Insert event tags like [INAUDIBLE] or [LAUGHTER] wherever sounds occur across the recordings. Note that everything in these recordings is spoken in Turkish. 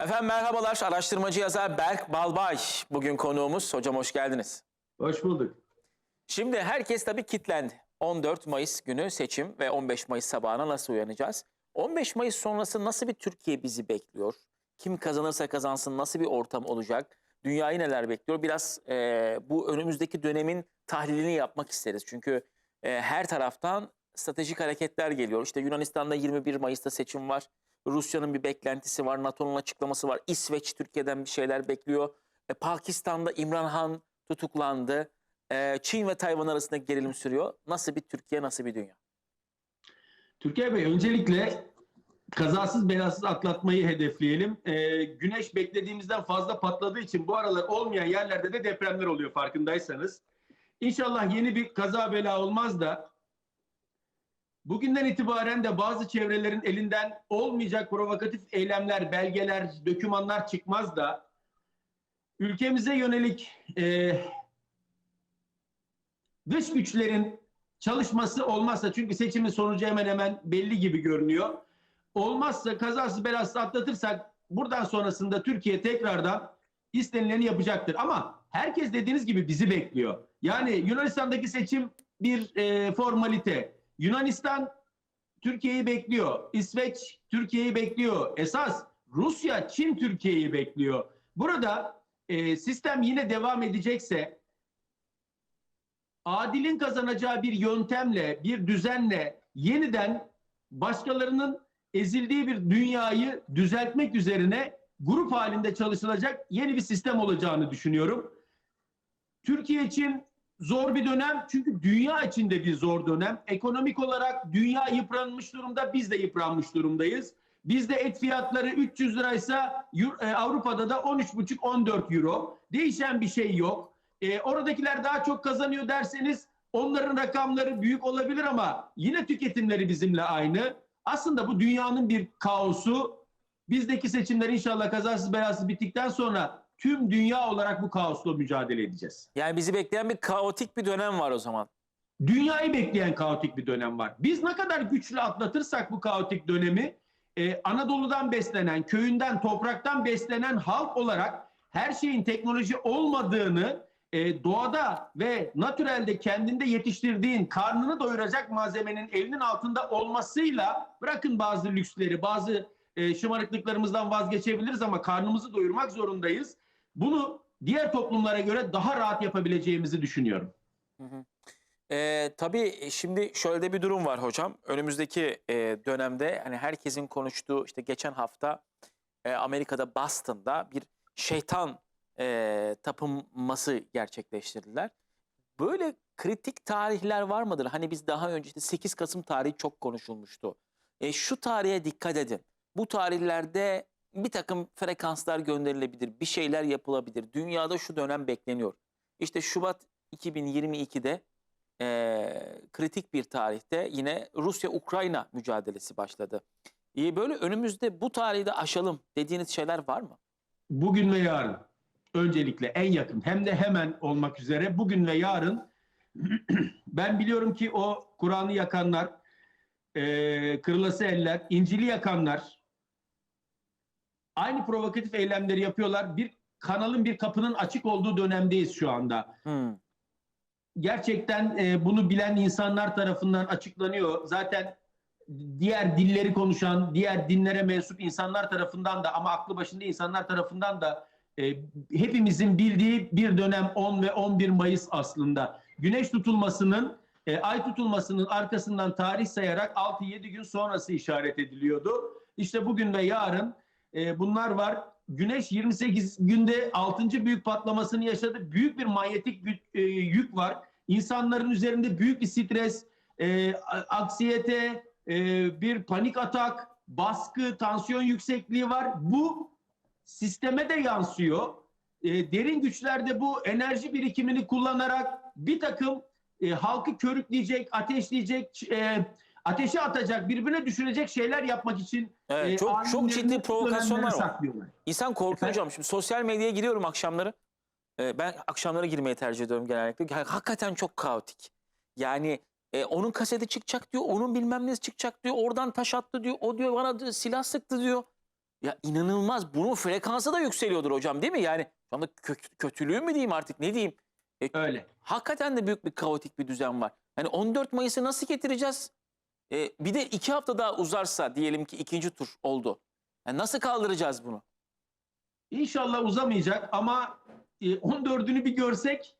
Efendim merhabalar. Araştırmacı yazar Berk Balbay. Bugün konuğumuz. Hocam hoş geldiniz. Hoş bulduk. Şimdi herkes tabii kitlendi. 14 Mayıs günü seçim ve 15 Mayıs sabahına nasıl uyanacağız? 15 Mayıs sonrası nasıl bir Türkiye bizi bekliyor? Kim kazanırsa kazansın nasıl bir ortam olacak? Dünyayı neler bekliyor? Biraz e, bu önümüzdeki dönemin tahlilini yapmak isteriz. Çünkü e, her taraftan stratejik hareketler geliyor. İşte Yunanistan'da 21 Mayıs'ta seçim var. Rusya'nın bir beklentisi var. NATO'nun açıklaması var. İsveç Türkiye'den bir şeyler bekliyor. E, Pakistan'da İmran Han tutuklandı. E, Çin ve Tayvan arasında gerilim sürüyor. Nasıl bir Türkiye, nasıl bir dünya? Türkiye Bey öncelikle kazasız belasız atlatmayı hedefleyelim. Ee, güneş beklediğimizden fazla patladığı için bu aralar olmayan yerlerde de depremler oluyor farkındaysanız. İnşallah yeni bir kaza bela olmaz da bugünden itibaren de bazı çevrelerin elinden olmayacak provokatif eylemler, belgeler, dokümanlar çıkmaz da ülkemize yönelik e, dış güçlerin çalışması olmazsa çünkü seçimin sonucu hemen hemen belli gibi görünüyor. Olmazsa kazasız belasız atlatırsak buradan sonrasında Türkiye tekrardan istenileni yapacaktır. Ama herkes dediğiniz gibi bizi bekliyor. Yani Yunanistan'daki seçim bir e, formalite. Yunanistan Türkiye'yi bekliyor. İsveç Türkiye'yi bekliyor. Esas Rusya, Çin Türkiye'yi bekliyor. Burada e, sistem yine devam edecekse adilin kazanacağı bir yöntemle, bir düzenle yeniden başkalarının ezildiği bir dünyayı düzeltmek üzerine grup halinde çalışılacak yeni bir sistem olacağını düşünüyorum. Türkiye için zor bir dönem çünkü dünya için de bir zor dönem. Ekonomik olarak dünya yıpranmış durumda, biz de yıpranmış durumdayız. Bizde et fiyatları 300 liraysa e, Avrupa'da da 13,5-14 euro. Değişen bir şey yok. E, oradakiler daha çok kazanıyor derseniz onların rakamları büyük olabilir ama yine tüketimleri bizimle aynı. Aslında bu dünyanın bir kaosu. Bizdeki seçimler inşallah kazasız belasız bittikten sonra tüm dünya olarak bu kaosla mücadele edeceğiz. Yani bizi bekleyen bir kaotik bir dönem var o zaman. Dünyayı bekleyen kaotik bir dönem var. Biz ne kadar güçlü atlatırsak bu kaotik dönemi e, Anadolu'dan beslenen, köyünden, topraktan beslenen halk olarak her şeyin teknoloji olmadığını e, doğada ve natürelde kendinde yetiştirdiğin karnını doyuracak malzemenin elinin altında olmasıyla bırakın bazı lüksleri, bazı e, şımarıklıklarımızdan vazgeçebiliriz ama karnımızı doyurmak zorundayız. Bunu diğer toplumlara göre daha rahat yapabileceğimizi düşünüyorum. Ee, tabii şimdi şöyle bir durum var hocam. Önümüzdeki e, dönemde hani herkesin konuştuğu işte geçen hafta e, Amerika'da Boston'da bir şeytan e, tapınması gerçekleştirdiler. Böyle kritik tarihler var mıdır? Hani biz daha önce işte 8 Kasım tarihi çok konuşulmuştu. E, şu tarihe dikkat edin. Bu tarihlerde bir takım frekanslar gönderilebilir, bir şeyler yapılabilir. Dünyada şu dönem bekleniyor. İşte Şubat 2022'de e, kritik bir tarihte yine Rusya-Ukrayna mücadelesi başladı. E, böyle önümüzde bu tarihi de aşalım dediğiniz şeyler var mı? bugün ve yarın öncelikle en yakın hem de hemen olmak üzere bugün ve yarın [CLEARS THROAT] ben biliyorum ki o Kur'an'ı yakanlar, e, kırılası eller, İncil'i yakanlar aynı provokatif eylemleri yapıyorlar. Bir kanalın bir kapının açık olduğu dönemdeyiz şu anda. Hmm. Gerçekten e, bunu bilen insanlar tarafından açıklanıyor. Zaten diğer dilleri konuşan, diğer dinlere mensup insanlar tarafından da ama aklı başında insanlar tarafından da e, hepimizin bildiği bir dönem 10 ve 11 Mayıs aslında. Güneş tutulmasının, e, ay tutulmasının arkasından tarih sayarak 6-7 gün sonrası işaret ediliyordu. İşte bugün ve yarın e, bunlar var. Güneş 28 günde 6. büyük patlamasını yaşadı. Büyük bir manyetik gü- e, yük var. İnsanların üzerinde büyük bir stres, e, aksiyete, e, bir panik atak, baskı, tansiyon yüksekliği var. Bu sisteme de yansıyor. E, derin güçler de bu enerji birikimini kullanarak bir takım e, halkı körükleyecek, ateşleyecek, e, ateşe atacak, birbirine düşürecek şeyler yapmak için Evet, e, çok çok ciddi provokasyonlar var. İnsan korkuyor hocam. Şimdi sosyal medyaya giriyorum akşamları. Ee, ben akşamları girmeyi tercih ediyorum genellikle. Ha- Hakikaten çok kaotik. Yani e, onun kaseti çıkacak diyor, onun bilmem nesi çıkacak diyor, oradan taş attı diyor, o diyor bana diyor, silah sıktı diyor. Ya inanılmaz. Bunun frekansı da yükseliyordur hocam değil mi? Yani şu anda kö- kötülüğü mü diyeyim artık ne diyeyim? Öyle. Hakikaten de büyük bir kaotik bir düzen var. Yani 14 Mayıs'ı nasıl getireceğiz? Ee, bir de iki hafta daha uzarsa diyelim ki ikinci tur oldu. Yani nasıl kaldıracağız bunu? İnşallah uzamayacak ama e, 14'ünü bir görsek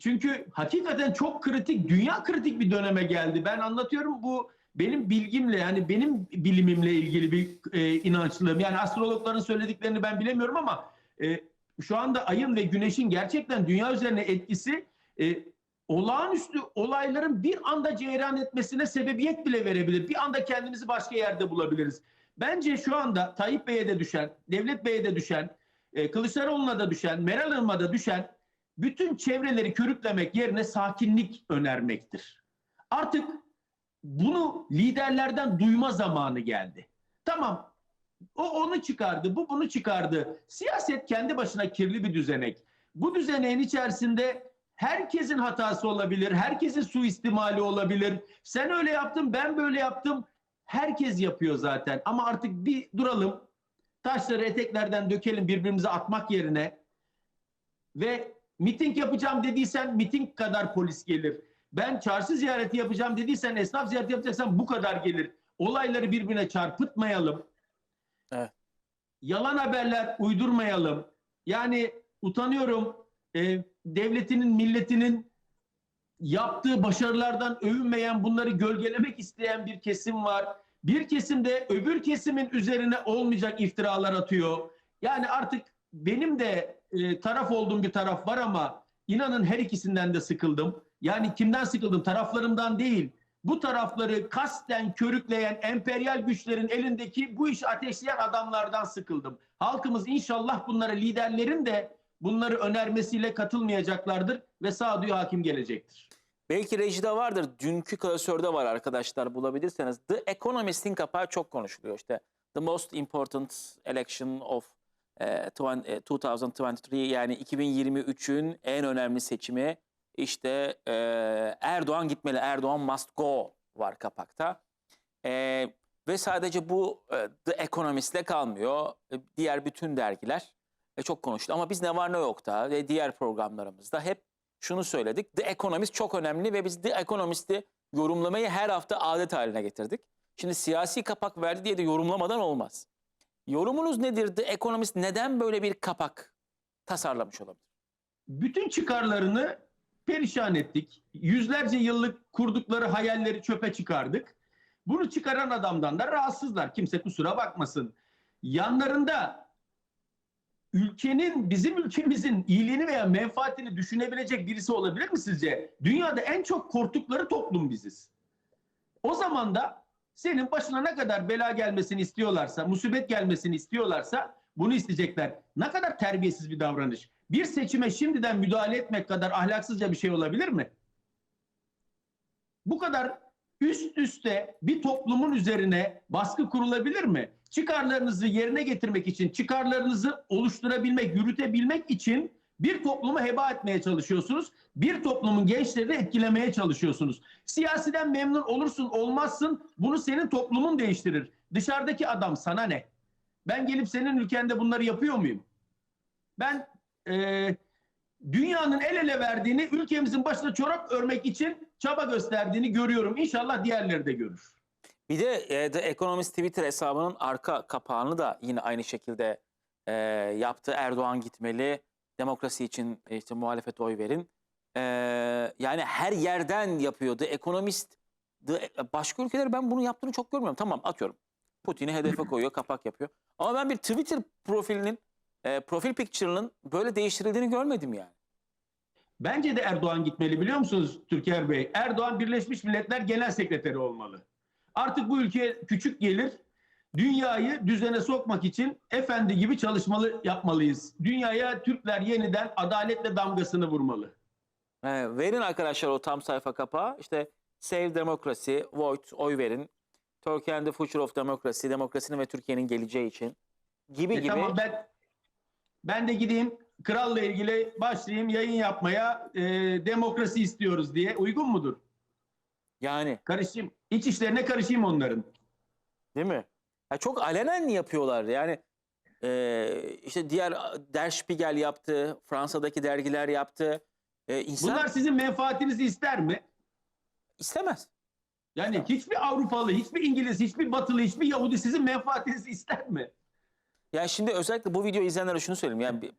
çünkü hakikaten çok kritik, dünya kritik bir döneme geldi. Ben anlatıyorum bu benim bilgimle yani benim bilimimle ilgili bir e, inançlığım. Yani astrologların söylediklerini ben bilemiyorum ama e, şu anda ayın ve güneşin gerçekten dünya üzerine etkisi e, olağanüstü olayların bir anda cereyan etmesine sebebiyet bile verebilir. Bir anda kendimizi başka yerde bulabiliriz. Bence şu anda Tayyip Bey'e de düşen, Devlet Bey'e de düşen, e, Kılıçdaroğlu'na da düşen, Meral Hanım'a da düşen bütün çevreleri körüklemek yerine sakinlik önermektir. Artık bunu liderlerden duyma zamanı geldi. Tamam o onu çıkardı, bu bunu çıkardı. Siyaset kendi başına kirli bir düzenek. Bu düzeneğin içerisinde herkesin hatası olabilir, herkesin suistimali olabilir. Sen öyle yaptın, ben böyle yaptım. Herkes yapıyor zaten. Ama artık bir duralım, taşları eteklerden dökelim birbirimize atmak yerine ve miting yapacağım dediysen miting kadar polis gelir. Ben çarşı ziyareti yapacağım dediysen esnaf ziyareti yapacaksan bu kadar gelir. Olayları birbirine çarpıtmayalım. Evet. Yalan haberler uydurmayalım. Yani utanıyorum e, devletinin, milletinin yaptığı başarılardan övünmeyen, bunları gölgelemek isteyen bir kesim var. Bir kesim de öbür kesimin üzerine olmayacak iftiralar atıyor. Yani artık benim de e, taraf olduğum bir taraf var ama inanın her ikisinden de sıkıldım. Yani kimden sıkıldım? Taraflarımdan değil. Bu tarafları kasten körükleyen emperyal güçlerin elindeki bu işi ateşleyen adamlardan sıkıldım. Halkımız inşallah bunlara liderlerin de bunları önermesiyle katılmayacaklardır ve sağduyu hakim gelecektir. Belki rejide vardır. Dünkü klasörde var arkadaşlar bulabilirseniz. The Economist'in kapağı çok konuşuluyor. İşte the most important election of eh, twen- eh, 2023 yani 2023'ün en önemli seçimi işte eh, Erdoğan gitmeli, Erdoğan must go var kapakta. Ve sadece bu The Economist'le kalmıyor. Diğer bütün dergiler eh, çok konuştu. Ama biz ne var ne yok da ve diğer programlarımızda hep şunu söyledik. The Economist çok önemli ve biz The Economist'i yorumlamayı her hafta adet haline getirdik. Şimdi siyasi kapak verdi diye de yorumlamadan olmaz. Yorumunuz nedir? The Economist neden böyle bir kapak tasarlamış olabilir? bütün çıkarlarını perişan ettik. Yüzlerce yıllık kurdukları hayalleri çöpe çıkardık. Bunu çıkaran adamdan da rahatsızlar. Kimse kusura bakmasın. Yanlarında ülkenin, bizim ülkemizin iyiliğini veya menfaatini düşünebilecek birisi olabilir mi sizce? Dünyada en çok korktukları toplum biziz. O zaman da senin başına ne kadar bela gelmesini istiyorlarsa, musibet gelmesini istiyorlarsa bunu isteyecekler. Ne kadar terbiyesiz bir davranış. Bir seçime şimdiden müdahale etmek kadar ahlaksızca bir şey olabilir mi? Bu kadar üst üste bir toplumun üzerine baskı kurulabilir mi? Çıkarlarınızı yerine getirmek için, çıkarlarınızı oluşturabilmek, yürütebilmek için bir toplumu heba etmeye çalışıyorsunuz. Bir toplumun gençlerini etkilemeye çalışıyorsunuz. Siyasiden memnun olursun, olmazsın. Bunu senin toplumun değiştirir. Dışarıdaki adam sana ne? Ben gelip senin ülkende bunları yapıyor muyum? Ben e, dünyanın el ele verdiğini, ülkemizin başına çorap örmek için çaba gösterdiğini görüyorum. İnşallah diğerleri de görür. Bir de e, The Economist Twitter hesabının arka kapağını da yine aynı şekilde e, yaptı. Erdoğan gitmeli, demokrasi için e, işte muhalefet oy verin. E, yani her yerden yapıyor. The Economist, The, başka ülkeler ben bunu yaptığını çok görmüyorum. Tamam atıyorum. Putin'i hedefe koyuyor, kapak yapıyor. Ama ben bir Twitter profilinin, e, profil picture'ının böyle değiştirildiğini görmedim yani. Bence de Erdoğan gitmeli biliyor musunuz Türker Bey? Erdoğan Birleşmiş Milletler Genel Sekreteri olmalı. Artık bu ülkeye küçük gelir. Dünyayı düzene sokmak için efendi gibi çalışmalı yapmalıyız. Dünyaya Türkler yeniden adaletle damgasını vurmalı. E, verin arkadaşlar o tam sayfa kapağı. İşte Save Democracy, Vote, oy verin. Turkey and the Future of Democracy, demokrasinin ve Türkiye'nin geleceği için gibi E gibi. tamam ben ben de gideyim kralla ilgili başlayayım yayın yapmaya e, demokrasi istiyoruz diye uygun mudur? Yani Karışayım. İç işlerine karışayım onların. değil mi? Ya çok alenen yapıyorlar yani. Ee, işte diğer Der Spiegel yaptı, Fransa'daki dergiler yaptı. Ee, insan Bunlar sizin menfaatinizi ister mi? istemez. Yani hiçbir Avrupalı, hiçbir İngiliz, hiçbir Batılı, hiçbir Yahudi sizin menfaatinizi ister mi? Ya şimdi özellikle bu videoyu izleyenlere şunu söyleyeyim. Yani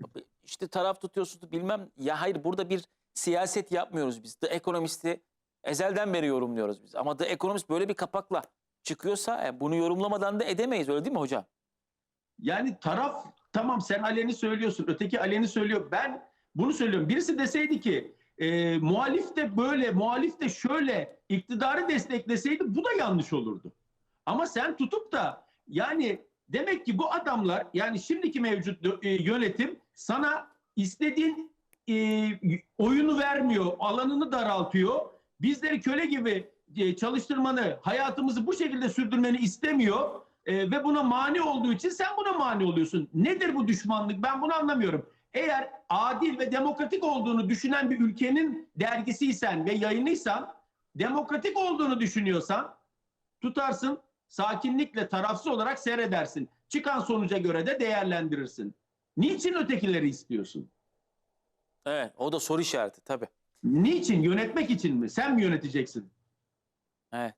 işte taraf tutuyorsunuz bilmem. Ya hayır burada bir siyaset yapmıyoruz biz. The Economist'i ezelden beri yorumluyoruz biz. Ama The Economist böyle bir kapakla çıkıyorsa e, bunu yorumlamadan da edemeyiz öyle değil mi hocam? Yani taraf tamam sen aleni söylüyorsun, öteki aleni söylüyor. Ben bunu söylüyorum. Birisi deseydi ki e, muhalif de böyle, muhalif de şöyle iktidarı destekleseydi bu da yanlış olurdu. Ama sen tutup da yani demek ki bu adamlar yani şimdiki mevcut e, yönetim sana istediğin e, oyunu vermiyor, alanını daraltıyor. Bizleri köle gibi e, çalıştırmanı, hayatımızı bu şekilde sürdürmeni istemiyor. E, ve buna mani olduğu için sen buna mani oluyorsun. Nedir bu düşmanlık? Ben bunu anlamıyorum. Eğer adil ve demokratik olduğunu düşünen bir ülkenin dergisiysen ve yayınıysan, demokratik olduğunu düşünüyorsan tutarsın, sakinlikle tarafsız olarak seyredersin. Çıkan sonuca göre de değerlendirirsin. Niçin ötekileri istiyorsun? Evet o da soru işareti tabii. Niçin? Yönetmek için mi? Sen mi yöneteceksin? Evet.